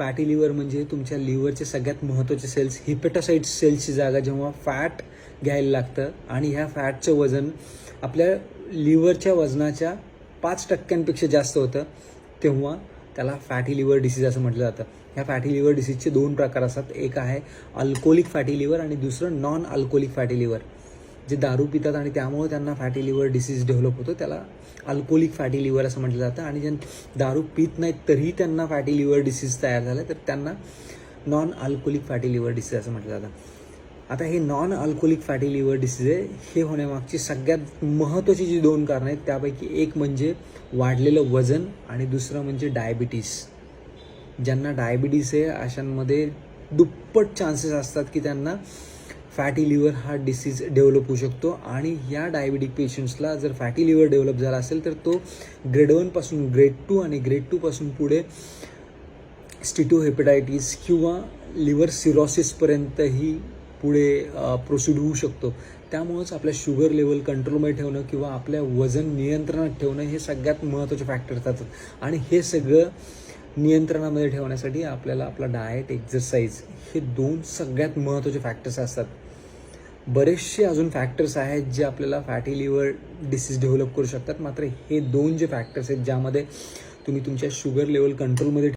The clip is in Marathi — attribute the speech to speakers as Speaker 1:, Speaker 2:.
Speaker 1: फॅटी लिव्हर म्हणजे तुमच्या लिव्हरचे सगळ्यात महत्त्वाचे सेल्स हिपेटोसाइट सेल्सची जागा जेव्हा फॅट घ्यायला लागतं आणि ह्या फॅटचं वजन आपल्या लिव्हरच्या वजनाच्या पाच टक्क्यांपेक्षा जास्त होतं तेव्हा त्याला फॅटी लिव्हर डिसीज असं म्हटलं जातं. ह्या फॅटी लिव्हर डिसीजचे दोन प्रकार असतात. एक आहे अल्कोलिक फॅटी लिव्हर आणि दुसरं नॉन अल्कोलिक फॅटी लिव्हर जे दारू पितात आणि त्यामुळे त्यांना फॅटी लिव्हर डिसीज डेव्हलप होतो त्याला अल्कोहोलिक फॅटी लिव्हर असं म्हटलं जातं. आणि ज्या दारू पित नाहीत तरीही त्यांना फॅटी लिव्हर डिसीज तयार झाला तर त्यांना non alcoholic fatty liver disease असं म्हटलं जातं. आता हे non alcoholic fatty liver disease आहे हे होण्यामागची सगळ्यात महत्त्वाची जी दोन कारणं आहेत त्यापैकी एक म्हणजे वाढलेलं वजन आणि दुसरं म्हणजे डायबिटीस ज्यांना डायबिटीस आहे अशांमध्ये दुप्पट चान्सेस असतात की त्यांना फॅटी लिव्हर हा डिसीज डेव्हलप होऊ शकतो. आणि या डायबिटिक पेशंट्सला जर फॅटी लिव्हर डेव्हलप झाला असेल तर तो ग्रेड वनपासून ग्रेड टू आणि ग्रेड टूपासून पुढे स्टिटोहेपेटायटिस किंवा लिव्हर सिरॉसिसपर्यंतही पुढे प्रोसीड होऊ शकतो. त्यामुळंच आपल्या शुगर लेवल कंट्रोलमध्ये ठेवणं किंवा आपल्या वजन नियंत्रणात ठेवणं हे सगळ्यात महत्त्वाचे फॅक्टर असतात आणि हे सगळं नियंत्रणामध्ये ठेवण्यासाठी आपल्याला आपला डाएट एक्झरसाईज हे दोन सगळ्यात महत्त्वाचे फॅक्टर्स असतात. बरेचसे अजून फॅक्टर्स आहेत जे आपल्याला फॅटी लिव्हर डिसीज डेव्हलप करू शकतात. मात्र हे दोन जे फॅक्टर्स आहेत ज्यामध्ये तुम्ही तुमच्या शुगर लेवल कंट्रोलमध्ये